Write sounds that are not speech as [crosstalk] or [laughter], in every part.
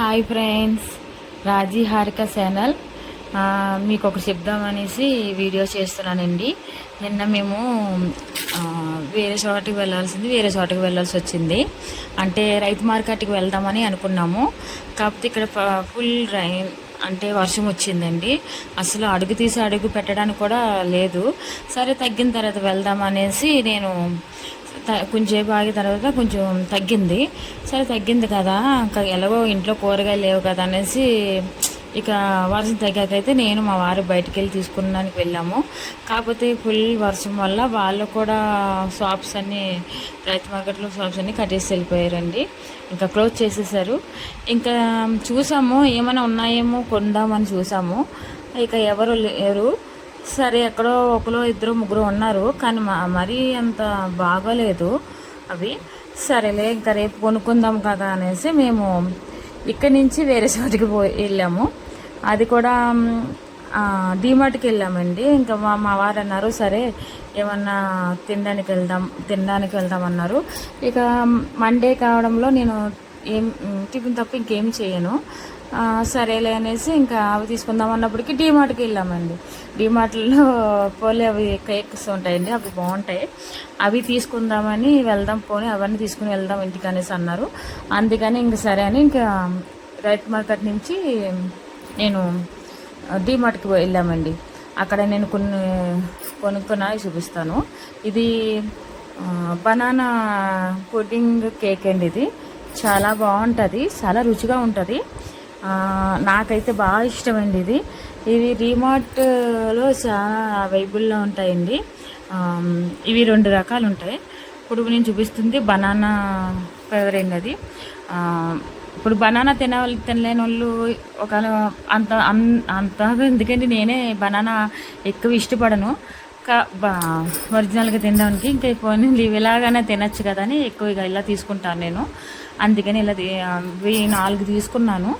Hi friends Raji Harika channel మీకు ఒకటి చెప్దామనేసి video చేస్తున్నానండి. నిన్న మేము వేరే చోటకి వెళ్ళాల్సింది వేరే చోటకి వెళ్ళాల్సి వచ్చింది. అంటే రైతు మార్కెట్కి వెళ్దామని అనుకున్నాము. కాకపోతే ఇక్కడ ఫ- ఫుల్ రైన్ అంటే వర్షం వచ్చిందండి. అసలు అడుగు తీసి అడుగు పెట్టడానికి కూడా లేదు. సరే తగ్గిన తర్వాత వెళ్దాం అనేసి నేను కొంచెంసేపు ఆగిన తర్వాత కొంచెం తగ్గింది. సరే తగ్గింది కదా ఇంకా ఎలాగో ఇంట్లో కూరగాయలు లేవు కదా అనేసి ఇక వర్షం తగ్గాకైతే నేను మా వారు బయటికి వెళ్ళి తీసుకున్నానికి వెళ్ళాము. కాకపోతే ఫుల్ వర్షం వల్ల వాళ్ళు కూడా షాప్స్ అన్నీ రైతు మార్కెట్లో షాప్స్ అన్నీ కట్టేసి వెళ్ళిపోయారండి. ఇంకా క్లోజ్ చేసేసారు. ఇంకా చూసాము ఏమైనా ఉన్నాయేమో కొందామని చూసాము. ఇక ఎవరు లేరు. సరే ఎక్కడో ఒకరు ఇద్దరు ముగ్గురు ఉన్నారు కానీ మా మరీ అంత బాగోలేదు అవి. సరేలే ఇంకా రేపు కొనుక్కుందాం కదా అనేసి మేము ఇక్కడి నుంచి వేరే చోటికి పోయి వెళ్ళాము. అది కూడా డీమార్ట్కి వెళ్ళామండి. ఇంకా మా మా వారు అన్నారు సరే ఏమన్నా తినడానికి వెళ్దాం తినడానికి వెళ్దాం అన్నారు. ఇక మండే కావడంలో నేను ఏం టిఫిన్ తప్ప ఇంకేం చేయను. సరేలే అనేసి ఇంకా అవి తీసుకుందాం అన్నప్పటికీ డీమార్ట్కి వెళ్ళామండి. డీమార్ట్లో పోలే అవి కేక్స్ ఉంటాయండి అవి బాగుంటాయి. అవి తీసుకుందామని వెళ్దాం పోనీ అవన్నీ తీసుకుని వెళ్దాం ఇంటికి అనేసి అన్నారు. అందుకని ఇంక సరే అని ఇంకా రైతు మార్కెట్ నుంచి నేను డీమార్ట్కి వెళ్ళామండి. అక్కడ నేను కొన్ని కొనుక్కున్నవి చూపిస్తాను. ఇది బనానా పుడ్డింగ్ కేక్ అండి ఇది. చాలా బాగుంటుంది చాలా రుచిగా ఉంటుంది. నాకైతే బాగా ఇష్టమండి ఇది. ఇది రీమార్ట్లో చాలా అవైలబుల్లో ఉంటాయండి. ఇవి రెండు రకాలు ఉంటాయి. ఇప్పుడు నేను చూపిస్తుంది. బనానా ఫ్లేవర్ అండి అది. ఇప్పుడు బనానా తిన తినలేని వాళ్ళు ఒక అంత అంత ఎందుకంటే నేనే బనానా ఎక్కువ ఇష్టపడను. ఒరిజినల్గా తినడానికి ఇంకా ఎక్కువ నేను ఇలాగానే తినచ్చు కదా అని ఎక్కువ ఇక ఇలా తీసుకుంటాను నేను. అందుకని ఇలా ఇవి నాలుగు తీసుకున్నాను.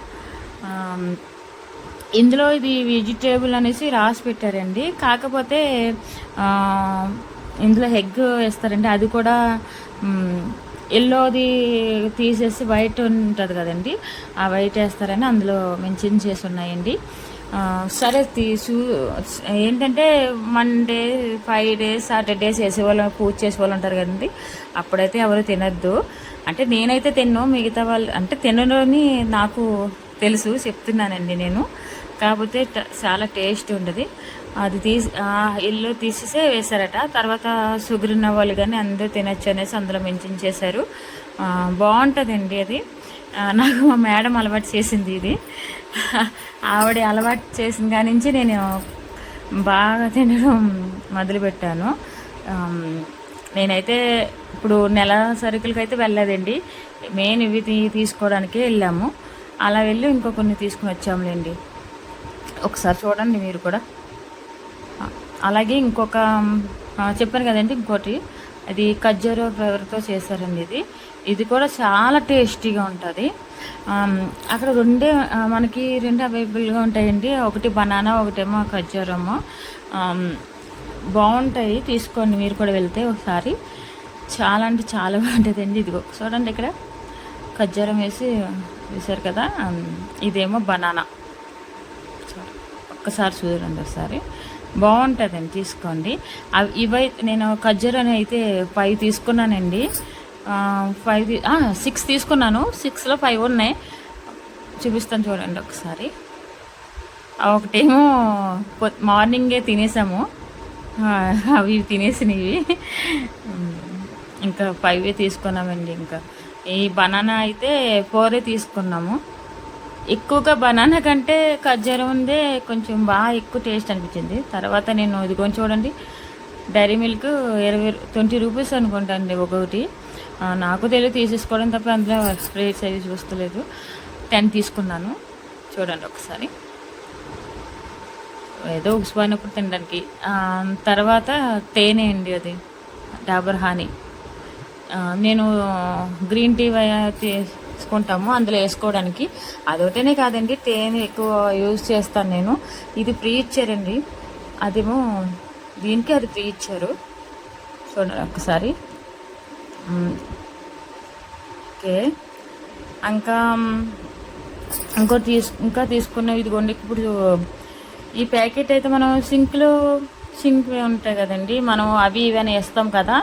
ఇందులో ఇది వెజిటేబుల్ అనేసి రాసి పెట్టారండి. కాకపోతే ఇందులో ఎగ్ వేస్తారండి. అది కూడా ఎల్లోది తీసేసి వైట్ ఉంటుంది కదండి. ఆ వైట్ వేస్తారని అందులో మెన్షన్ చేసి ఉన్నాయండి. సరే తీసు ఏంటంటే మండే ఫైవ్ డేస్ సాటర్డేస్ వేసేవాళ్ళు పూజ చేసేవాళ్ళు ఉంటారు కదండి. అప్పుడైతే ఎవరు తినద్దు. అంటే నేనైతే తిన్ను మిగతా వాళ్ళు అంటే తినని నాకు తెలుసు చెప్తున్నానండి నేను. కాకపోతే చాలా టేస్ట్ ఉండదు. అది తీసి ఇల్లు తీసేసే వేశారట. తర్వాత షుగర్ ఉన్న వాళ్ళు కానీ అందరూ తినచ్చు అనేసి అందులో మెన్షన్ చేశారు. బాగుంటుందండి అది. నాకు మా మేడం అలవాటు చేసింది ఇది. ఆవిడ అలవాటు చేసిన కాడి నుంచి నేను బాగా తినడం మొదలుపెట్టాను. నేనైతే ఇప్పుడు నెల సరుకులకైతే వెళ్ళలేదండి. మెయిన్ ఇవి తీసుకోవడానికే వెళ్ళాము. అలా వెళ్ళి ఇంకో కొన్ని తీసుకుని వచ్చాములేండి ఒకసారి చూడండి మీరు కూడా. అలాగే ఇంకొక చెప్పాను కదండి ఇంకోటి. అది ఖర్జూర ఫ్లేవర్తో చేశారండి ఇది. ఇది కూడా చాలా టేస్టీగా ఉంటుంది. అక్కడ రెండే మనకి రెండు అవైలబుల్గా ఉంటాయండి. ఒకటి బనానా ఒకటేమో ఖర్జూరము. బాగుంటాయి. తీసుకోండి మీరు కూడా వెళ్తే ఒకసారి. చాలా అంటే చాలా బాగుంటుందండి. ఇదిగో చూడండి ఇక్కడ. ఖర్జూరం వేసి చూసారు కదా? ఇదేమో బనానా. ఒక్కసారి చూడండి ఒకసారి. బాగుంటుందండి తీసుకోండి. అవి ఇవై నేను ఖర్జూరం అయితే ఫైవ్ తీసుకున్నానండి. ఫైవ్ సిక్స్ తీసుకున్నాను. సిక్స్లో ఫైవ్ ఉన్నాయి. చూపిస్తాను చూడండి ఒకసారి. ఒకటేమో మార్నింగే తినేసాము. అవి తినేసినవి. ఇంకా ఫైవే తీసుకున్నామండి ఇంకా. ఈ బనానా అయితే ఫోరే తీసుకున్నాము. ఎక్కువగా బనానా కంటే ఖర్జూరం ఉందే కొంచెం బాగా ఎక్కువ టేస్ట్ అనిపించింది. తర్వాత నేను ఇది కొంచెం చూడండి డైరీ మిల్క్ ఇరవై ట్వంటీ రూపీస్ అనుకుంటానండి ఒక్కొక్కటి. నాకు తెలియదు తీసేసుకోవడం తప్ప అందులో రేట్స్ అవి చూస్తలేదు. టెన్ తీసుకున్నాను. చూడండి ఒకసారి. ఏదో ఉగిసిపోయినప్పుడు తినడానికి. తర్వాత తేనె అండి అది. డాబర్ హానీ. నేను గ్రీన్ టీ తీసుకుంటాము అందులో వేసుకోవడానికి. అదొకటేనే కాదండి తేనె ఎక్కువ యూజ్ చేస్తాను నేను. ఇది ఫ్రీ ఇచ్చారండి అదేమో దీనికి అది ఫ్రీ ఇచ్చారు. చూడండి ఒకసారి ఓకే. ఇంకా ఇంకోటి తీసు ఇంకా తీసుకున్న ఇదిగోండి ఇప్పుడు ఈ ప్యాకెట్ అయితే మనం సింక్లో సింక్ ఉంటాయి కదండి. మనం అవి ఇవి వేస్తాం కదా.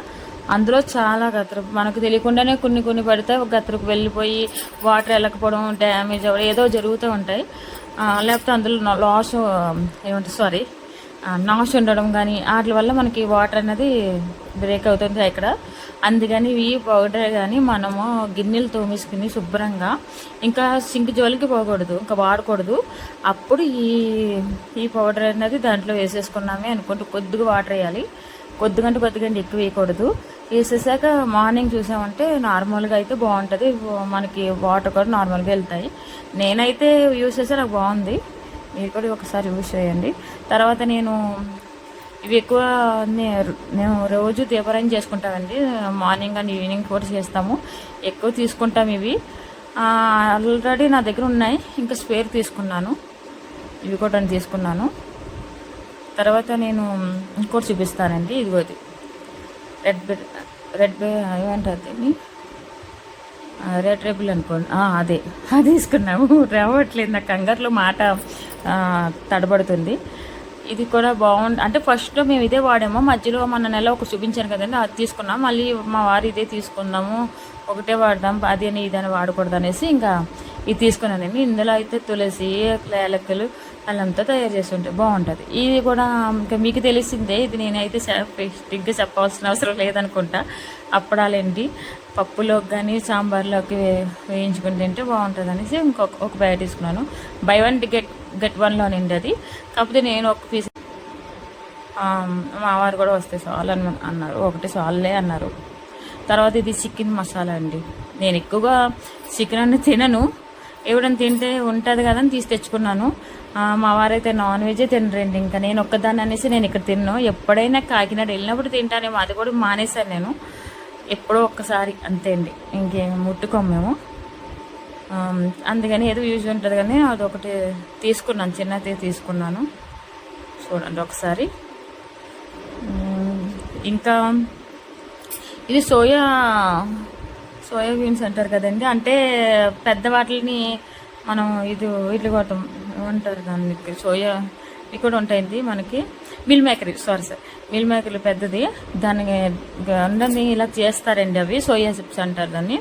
అందులో చాలా గత్ర మనకు తెలియకుండానే కొన్ని కొన్ని పడితే గత్రకు వెళ్ళిపోయి వాటర్ వెళ్ళకపోవడం డ్యామేజ్ అవ్వడం ఏదో జరుగుతూ ఉంటాయి. లేకపోతే అందులో లాస్ ఏమంటారు సారీ నాష్ ఉండడం కానీ వాటి వల్ల మనకి వాటర్ అనేది బ్రేక్ అవుతుంది ఇక్కడ. అందుకని ఈ పౌడర్ కానీ మనము గిన్నెలు తోమేసుకుని శుభ్రంగా ఇంకా సింక్ జోలికి పోకూడదు ఇంకా వాడకూడదు. అప్పుడు ఈ ఈ పౌడర్ అనేది దాంట్లో వేసేసుకున్నామే అనుకుంటూ కొద్దిగా వాటర్ వేయాలి. కొద్దిగంటే కొద్దిగంటే ఎక్కువ వేయకూడదు. వేసేసాక మార్నింగ్ చూసామంటే నార్మల్గా అయితే బాగుంటుంది. మనకి వాటర్ కూడా నార్మల్గా వెళ్తాయి. నేనైతే యూస్ చేస్తే నాకు బాగుంది. మీరు కూడా ఒకసారి యూస్ చేయండి. తర్వాత నేను ఇవి ఎక్కువ నే- మేము రోజు దీపారాయణ చేసుకుంటామండి మార్నింగ్ అండ్ ఈవినింగ్ కూడా చేస్తాము. ఎక్కువ తీసుకుంటాం ఇవి. ఆల్రెడీ నా దగ్గర ఉన్నాయి. ఇంకా స్పేర్ తీసుకున్నాను. ఇవి కూడా తీసుకున్నాను. తర్వాత నేను ఇంకోటి చూపిస్తానండి. ఇదిగోది. రెడ్ బెడ్ రెడ్ బె ఏమంటారు దీన్ని? రెడ్ రెబుల్ అనుకోండి. అదే. అది తీసుకున్నాము. రావట్లేదు. నాకు కంగారులో మాట తడబడుతుంది. ఇది కూడా బాగుంది. అంటే ఫస్ట్లో మేము ఇదే వాడాము. మధ్యలో మన నెల ఒక చూపించాను కదండి. అది తీసుకున్నాం మళ్ళీ మా వారు ఇదే తీసుకున్నాము. ఒకటే వాడదాం. అది అని ఇది అని వాడకూడదు అనేసి ఇంకా ఇది తీసుకున్నానండి ఇందులో అయితే తులసి ఏలకలు అల్లంతా తయారు చేస్తుంటే బాగుంటుంది. ఇది కూడా ఇంకా మీకు తెలిసిందే ఇది నేనైతే స్పెసిఫిక్గా చెప్పాల్సిన అవసరం లేదనుకుంటా. అప్పడాలేంటి పప్పులోకి కానీ సాంబార్లోకి వేయించుకుని తింటే బాగుంటుంది అనేసి ఇంకొక ఒక బ్యాగ్ తీసుకున్నాను. బై వన్ గెట్ గెట్ వన్లో నిండి అది కాకపోతే నేను ఒక పీస్ మావారు కూడా వస్తే చాలు అని అన్నారు. ఒకటి చాలులే అన్నారు. తర్వాత ఇది చికెన్ మసాలా అండి. నేను ఎక్కువగా చికెన్ అన్ని తినను. ఎవడని తింటే ఉంటుంది కదా అని తీసి తెచ్చుకున్నాను. మా వారైతే నాన్ వెజ్ తినరండి. ఇంకా నేను ఒక్కదాన్ని అనేసి నేను ఇక్కడ తిన్నాను ఎప్పుడైనా కాకినాడ వెళ్ళినప్పుడు తింటానేమో అది కూడా మానేశాను నేను. ఎప్పుడో ఒక్కసారి అంతే అండి. ఇంకేం ముట్టుకోము మేము. అందుకని ఏదో యూజ్ ఉంటుంది కానీ అదొకటి తీసుకున్నాను. చిన్నది తీసుకున్నాను. చూడండి ఒకసారి. ఇంకా ఇది సోయా సోయాబీన్స్ అంటారు కదండి. అంటే పెద్ద వాటిని మనం ఇది ఇడ్లీ కొట్టం ఏమంటారు దానికి సోయా ఇవి కూడా ఉంటాయండి మనకి. Meal Maker sorry sir. Meal మేకర్లు పెద్దది. దాన్ని అందరినీ ఇలా చేస్తారండి అవి. సోయా చిప్స్ అంటారు దాన్ని.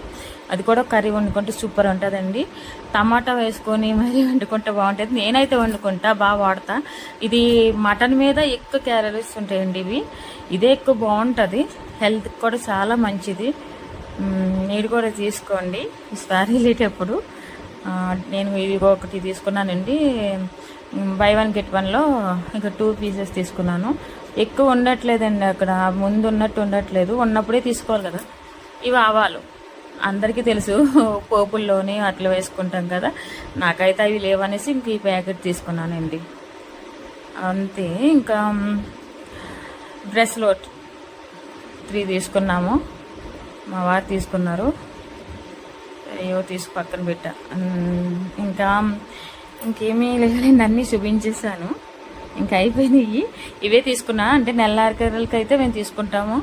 అది కూడా కర్రీ వండుకుంటే సూపర్ ఉంటుందండి. టమాటా వేసుకొని మరి వండుకుంటే బాగుంటుంది. నేనైతే వండుకుంటా బాగా వాడతా. ఇది మటన్ మీద ఎక్కువ క్యాలరీస్ ఉంటాయండి ఇవి. ఇదే ఎక్కువ బాగుంటుంది. హెల్త్ కూడా చాలా మంచిది. మీరు కూడా తీసుకోండి ఈసారి వెళ్ళేటప్పుడు. నేను ఇవి ఒకటి తీసుకున్నానండి. బై వన్ గెట్ వన్లో ఇంకా టూ పీసెస్ తీసుకున్నాను. ఎక్కువ ఉండట్లేదండి అక్కడ. ముందు ఉన్నట్టు ఉండట్లేదు. ఉన్నప్పుడే తీసుకోవాలి కదా. ఇవి ఆవాలు. అందరికీ తెలుసు [laughs] పోపుల్లోని అట్లా వేసుకుంటాం కదా. నాకైతే అవి లేవనేసి ఇంక ఈ ప్యాకెట్ తీసుకున్నానండి. అంతే. ఇంకా బ్రెస్లోట్ త్రీ తీసుకున్నాము. మా వారు తీసుకున్నారు. అయ్యో తీసి పక్కన పెట్టా. ఇంకా ఇంకేమీ లేదండి అన్నీ చూపించేశాను. ఇంకా అయిపోయినాయి ఇవే తీసుకున్నా. అంటే నెల్లారికరలకి అయితే మేము తీసుకుంటాము.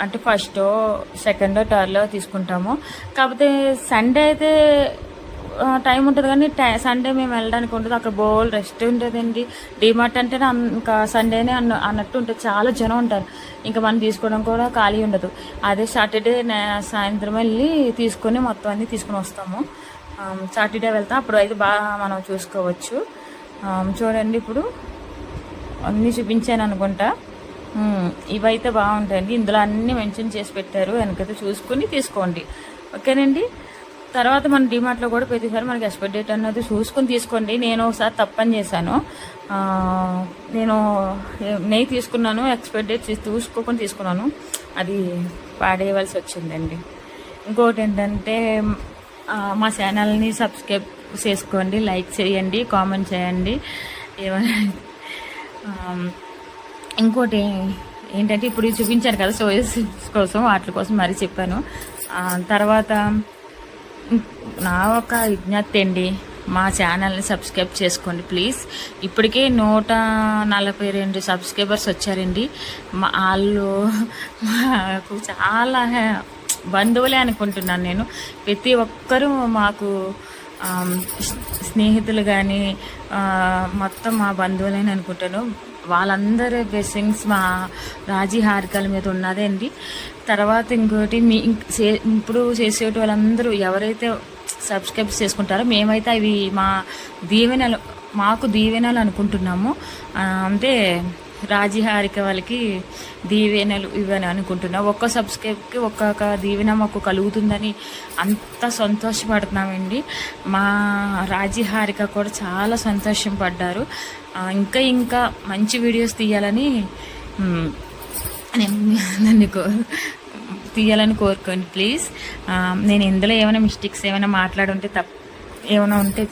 అంటే ఫస్ట్ సెకండ్ థర్డ్లో తీసుకుంటాము. కాకపోతే సండే అయితే టైం ఉంటుంది కానీ టై సండే మేము వెళ్ళడానికి ఉంటుంది అక్కడ బోల్ రెస్ట్ ఉంటుందండి. డిమార్ట్ అంటేనే ఇంకా సండేనే అన్న అన్నట్టు ఉంటుంది. చాలా జనం ఉంటారు. ఇంకా మనం తీసుకోవడం కూడా ఖాళీ ఉండదు. అదే సాటర్డే సాయంత్రం వెళ్ళి తీసుకొని మొత్తం అన్నీ తీసుకొని వస్తాము. సాటర్డే వెళ్తాం. అప్పుడు అయితే బాగా మనం చూసుకోవచ్చు. చూడండి ఇప్పుడు. అన్నీ చూపించాను అనుకుంటా. ఇవైతే బాగుంటాయండి. ఇందులో అన్నీ మెన్షన్ చేసి పెట్టారు. వెనకైతే చూసుకుని తీసుకోండి. ఓకేనండి? తర్వాత మన డిమార్ట్లో కూడా ప్రతిసారి మనకి ఎక్స్పైర్ డేట్ అన్నది చూసుకుని తీసుకోండి. నేను ఒకసారి తప్పని చేశాను. నేను నెయ్యి తీసుకున్నాను ఎక్స్పైర్ డేట్ చూసుకోకుండా తీసుకున్నాను. అది పాడేయవలసి వచ్చిందండి. ఇంకోటి ఏంటంటే మా ఛానల్ని సబ్స్క్రైబ్ చేసుకోండి లైక్ చేయండి కామెంట్ చేయండి. ఏమైనా ఇంకోటి ఏంటంటే ఇప్పుడు చూపించాను కదా సోయస్ కోసం వాటి కోసం మరీ చెప్పాను. తర్వాత నా ఒక విజ్ఞప్తి అండి. మా ఛానల్ని సబ్స్క్రైబ్ చేసుకోండి ప్లీజ్. ఇప్పటికే నూట నలభై రెండు సబ్స్క్రైబర్స్ వచ్చారండి. మా వాళ్ళు మాకు చాలా బంధువులే అనుకుంటున్నాను నేను. ప్రతి ఒక్కరూ మాకు స్నేహితులు కానీ మొత్తం మా బంధువులని అనుకుంటాను. వాళ్ళందరి బ్లెస్సింగ్స్ మా రాజీ హారికల మీద ఉన్నదండి తర్వాత ఇంకోటి మీ చే- ఇప్పుడు చేసేటి వాళ్ళందరూ ఎవరైతే సబ్స్క్రైబ్ చేసుకుంటారో మేమైతే అవి మా దీవెనలు మాకు దీవెనలు అనుకుంటున్నాము. అంటే రాజీహారిక వాళ్ళకి దీవెనలు ఇవని అనుకుంటున్నా. ఒక్క సబ్స్క్రైబ్కి ఒక్కొక్క దీవెన మాకు కలుగుతుందని అంత సంతోషపడుతున్నామండి. మా రాజీహారిక కూడా చాలా సంతోషం పడ్డారు. ఇంకా ఇంకా మంచి వీడియోస్ తీయాలని నేను నన్ను కో తీయాలని కోరుకోండి ప్లీజ్. నేను ఇందులో ఏమైనా మిస్టేక్స్ ఏమైనా మాట్లాడుంటే తప్ప ఏమైనా ఉంటే